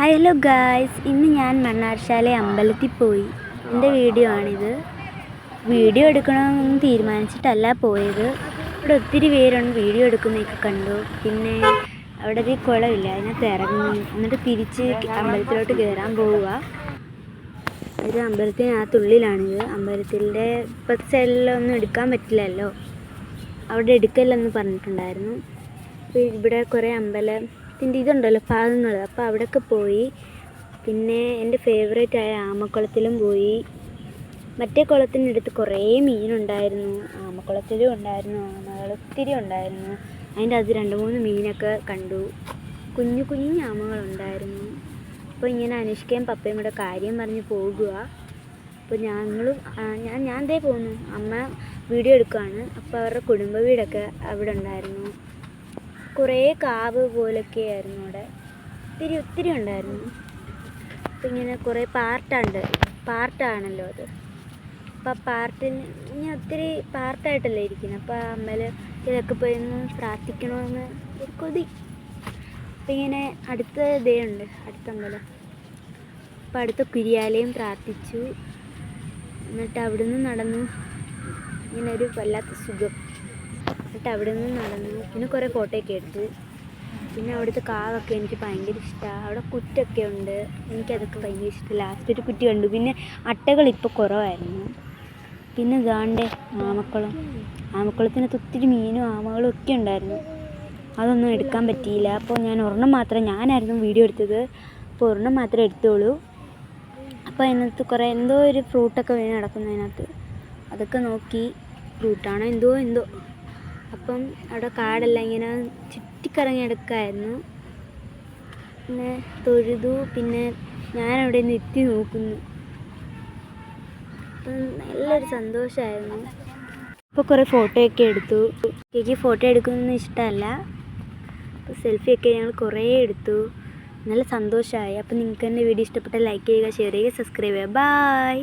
Hi hello guys ഇന്ന് ഞാൻ മണ്ണാർശാല അമ്പലത്തിൽ പോയി. എന്റെ വീഡിയോ ആണിത്. വീഡിയോ എടുക്കണമെന്ന് തീരുമാനിച്ചിട്ടല്ല പോയത്. ഇവിടെ ഒത്തിരി പേരുണ്ട് വീഡിയോ എടുക്കുന്നതൊക്കെ കണ്ടു. പിന്നെ അവിടെ ഒരു കുളമില്ല. അതിനകത്ത് ഇറങ്ങി എന്നിട്ട് തിരിച്ച് അമ്പലത്തിലോട്ട് കയറാൻ പോവുക. ഒരു അമ്പലത്തിനകത്തുള്ളിലാണിത്. അമ്പലത്തിന്റെ ഇപ്പത്തെ സൈഡിലൊന്നും എടുക്കാൻ പറ്റില്ലല്ലോ. അവിടെ എടുക്കല്ലെന്ന് പറഞ്ഞിട്ടുണ്ടായിരുന്നു. ഇവിടെ കുറേ അമ്പലത്തിന്റെ ഇതുണ്ടല്ലോ ഭാഗങ്ങൾ അപ്പോൾ അവിടെയൊക്കെ പോയി. പിന്നെ എന്റെ ഫേവറേറ്റ് ആയ ആമക്കുളത്തിലും പോയി. മറ്റേ കുളത്തിന്റെ അടുത്ത് കുറേ മീനുണ്ടായിരുന്നു. ആമക്കുളത്തിലും ഉണ്ടായിരുന്നു ആമകൾ ഒത്തിരി ഉണ്ടായിരുന്നു. അതിന്റെ അത് രണ്ട് മൂന്ന് മീനൊക്കെ കണ്ടു. കുഞ്ഞു കുഞ്ഞു ആമകളുണ്ടായിരുന്നു. അപ്പോൾ ഇങ്ങനെ അനുഷ്കയും പപ്പയും കൂടെ കാര്യം പറഞ്ഞ് പോകുക അപ്പോൾ ഞങ്ങളും ഞാൻ ഞാൻ ദേ പോകുന്നു അമ്മ വീഡിയോ എടുക്കുകയാണ് അപ്പോൾ അവരുടെ കുടുംബ വീടൊക്കെ അവിടെ ഉണ്ടായിരുന്നു. കുറേ കാവ് പോലൊക്കെ ആയിരുന്നു അവിടെ. ഒത്തിരി ഒത്തിരി ഉണ്ടായിരുന്നു. അപ്പം ഇങ്ങനെ കുറേ പാർട്ടുണ്ട്. പാർട്ടാണല്ലോ അത്. അപ്പം ആ പാർട്ടിന് ഇങ്ങനെ ഒത്തിരി പാർട്ടായിട്ടല്ലേ ഇരിക്കുന്നത്. അപ്പോൾ അമ്മയിൽ ഇതൊക്കെ പോയി ഒന്ന് പ്രാർത്ഥിക്കണമെന്ന് ഒരു കൊതി. അപ്പം ഇങ്ങനെ അടുത്ത ഇതേ ഉണ്ട് അടുത്ത അമ്പലം അപ്പം അടുത്ത കുരിയാലയും പ്രാർത്ഥിച്ചു. എന്നിട്ട് അവിടുന്ന് നടന്നു. ഇങ്ങനെ ഒരു വല്ലാത്ത സുഖം. എന്നിട്ട് അവിടെ നിന്ന് നടന്നു. പിന്നെ കുറേ ഫോട്ടോയൊക്കെ എടുത്തു. പിന്നെ അവിടുത്തെ കാവൊക്കെ എനിക്ക് ഭയങ്കര ഇഷ്ടമാണ് അവിടെ കുറ്റൊക്കെ ഉണ്ട്. എനിക്കതൊക്കെ ഭയങ്കര ഇഷ്ടം. ലാസ്റ്റ് ഒരു കുറ്റി കണ്ടു. പിന്നെ അട്ടകൾ ഇപ്പോൾ കുറവായിരുന്നു. പിന്നെ ദാണ്ടേ ആമക്കുളം. ആമക്കുളത്തിനകത്ത് ഒത്തിരി മീനും ആമകളും ഒക്കെ ഉണ്ടായിരുന്നു. അതൊന്നും എടുക്കാൻ പറ്റിയില്ല. അപ്പോൾ ഞാൻ ഒരെണ്ണം മാത്രം ഞാനായിരുന്നു വീഡിയോ എടുത്തത്. അപ്പോൾ ഒരെണ്ണം മാത്രമേ എടുത്തോളൂ അപ്പോൾ അതിനകത്ത് കുറേ എന്തോ ഒരു ഫ്രൂട്ടൊക്കെ വീണ് കിടക്കുന്നതിനകത്ത് അതൊക്കെ നോക്കി. ഫ്രൂട്ടാണോ എന്തോ എന്തോ. അപ്പം അവിടെ കാടെല്ലാം ഇങ്ങനെ ചുറ്റിക്കറങ്ങി എടുക്കായിരുന്നു പിന്നെ തൊഴുതു പിന്നെ ഞാനവിടെ നിന്ന് എത്തി നോക്കുന്നു. അപ്പം നല്ലൊരു സന്തോഷമായിരുന്നു അപ്പോൾ കുറേ ഫോട്ടോയൊക്കെ എടുത്തു. എനിക്ക് ഫോട്ടോ എടുക്കുന്നൊന്നും ഇഷ്ടമല്ല. അപ്പോൾ സെൽഫിയൊക്കെ ഞങ്ങൾ കുറേ എടുത്തു. നല്ല സന്തോഷമായി. അപ്പോൾ നിങ്ങൾക്ക് എന്റെ വീഡിയോ ഇഷ്ടപ്പെട്ടാൽ ലൈക്ക് ചെയ്യുക ഷെയർ ചെയ്യുക സബ്സ്ക്രൈബ് ചെയ്യുക. ബായ്.